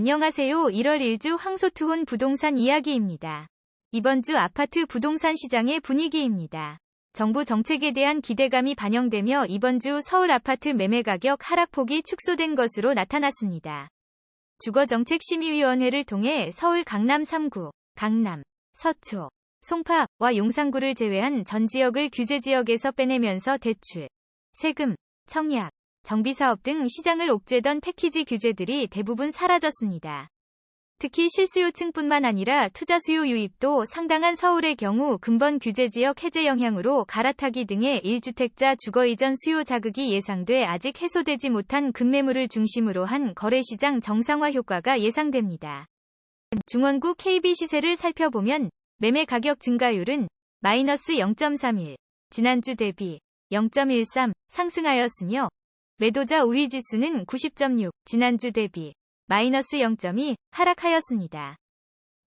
안녕하세요. 1월 1주 황소투혼 부동산 이야기입니다. 이번 주 아파트 부동산 시장의 분위기입니다. 정부 정책에 대한 기대감이 반영되며 이번 주 서울 아파트 매매 가격 하락폭이 축소된 것으로 나타났습니다. 주거정책심의위원회를 통해 서울 강남 3구, 강남, 서초, 송파와 용산구를 제외한 전 지역을 규제지역에서 빼내면서 대출, 세금, 청약, 정비사업 등 시장을 옥죄던 패키지 규제들이 대부분 사라졌습니다. 특히 실수요층뿐만 아니라 투자 수요 유입도 상당한 서울의 경우 근본 규제 지역 해제 영향으로 갈아타기 등의 1주택자 주거 이전 수요 자극이 예상돼 아직 해소되지 못한 급매물을 중심으로 한 거래시장 정상화 효과가 예상됩니다. 중원구 KB 시세를 살펴보면 매매 가격 증가율은 마이너스 0.31, 지난주 대비 0.13 상승하였으며 매도자 우위 지수는 90.6, 지난주 대비 마이너스 0.2 하락하였습니다.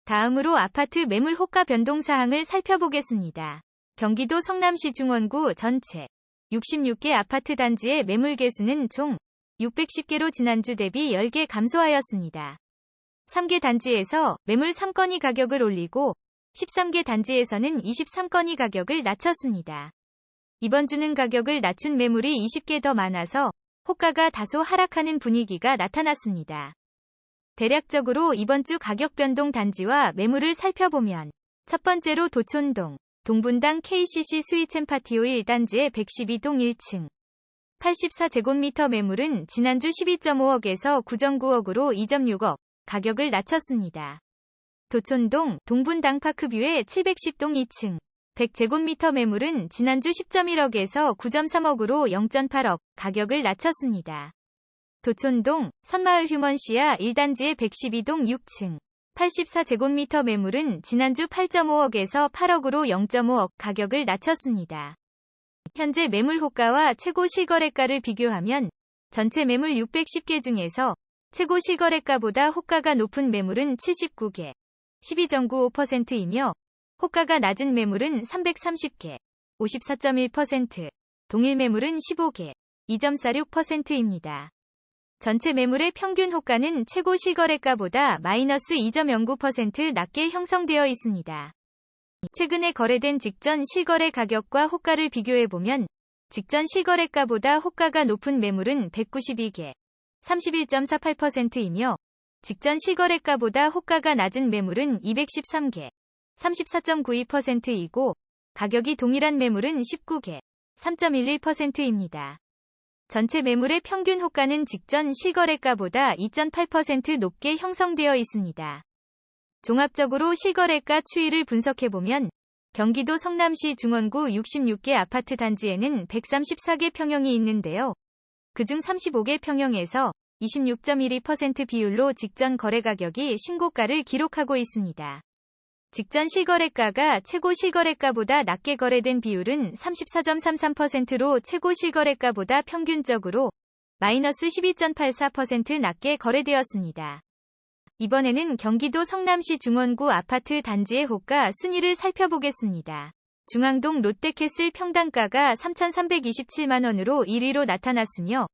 다음으로 아파트 매물 호가 변동 사항을 살펴보겠습니다. 경기도 성남시 중원구 전체 66개 아파트 단지의 매물 개수는 총 610개로 지난주 대비 10개 감소하였습니다. 3개 단지에서 매물 3건이 가격을 올리고 13개 단지에서는 23건이 가격을 낮췄습니다. 이번 주는 가격을 낮춘 매물이 20개 더 많아서 호가가 다소 하락하는 분위기가 나타났습니다. 대략적으로 이번 주 가격 변동 단지와 매물을 살펴보면 첫 번째로 도촌동, 동분당 KCC 스위첸 파티오 1단지의 112동 1층 84제곱미터 매물은 지난주 12.5억에서 9.9억으로 2.6억 가격을 낮췄습니다. 도촌동 동분당 파크뷰의 710동 2층 100제곱미터 매물은 지난주 10.1억에서 9.3억으로 0.8억 가격을 낮췄습니다. 도촌동 선마을 휴먼시아 1단지의 112동 6층 84제곱미터 매물은 지난주 8.5억에서 8억으로 0.5억 가격을 낮췄습니다. 현재 매물 호가와 최고 실거래가를 비교하면 전체 매물 610개 중에서 최고 실거래가보다 호가가 높은 매물은 79개, 12.95%이며 호가가 낮은 매물은 330개, 54.1%, 동일 매물은 15개, 2.46%입니다. 전체 매물의 평균 호가는 최고 실거래가보다 마이너스 2.09% 낮게 형성되어 있습니다. 최근에 거래된 직전 실거래 가격과 호가를 비교해보면 직전 실거래가보다 호가가 높은 매물은 192개, 31.48%이며 직전 실거래가보다 호가가 낮은 매물은 213개, 34.92%이고 가격이 동일한 매물은 19개, 3.11%입니다. 전체 매물의 평균 호가는 직전 실거래가보다 2.8% 높게 형성되어 있습니다. 종합적으로 실거래가 추이를 분석해보면 경기도 성남시 중원구 66개 아파트 단지에는 134개 평형이 있는데요. 그중 35개 평형에서 26.12% 비율로 직전 거래 가격이 신고가를 기록하고 있습니다. 직전 실거래가가 최고 실거래가보다 낮게 거래된 비율은 34.33%로 최고 실거래가보다 평균적으로 마이너스 12.84% 낮게 거래되었습니다. 이번에는 경기도 성남시 중원구 아파트 단지의 호가 순위를 살펴보겠습니다. 중앙동 롯데캐슬 평당가가 3,327만원으로 1위로 나타났으며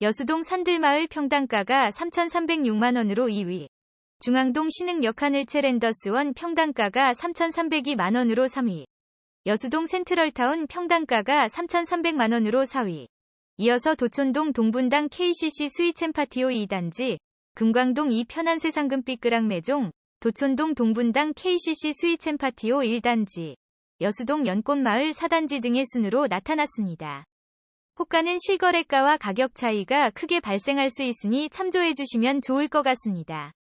여수동 산들마을 평당가가 3,306만원으로 2위, 중앙동 신흥역 하늘채 랜더스원 평당가가 3,302만원으로 3위. 여수동 센트럴타운 평당가가 3,300만원으로 4위. 이어서 도촌동 동분당 KCC 스위첸 파티오 2단지, 금광동 이편한 세상금 삐끄랑 매종, 도촌동 동분당 KCC 스위첸 파티오 1단지, 여수동 연꽃마을 4단지 등의 순으로 나타났습니다. 호가는 실거래가와 가격 차이가 크게 발생할 수 있으니 참조해 주시면 좋을 것 같습니다.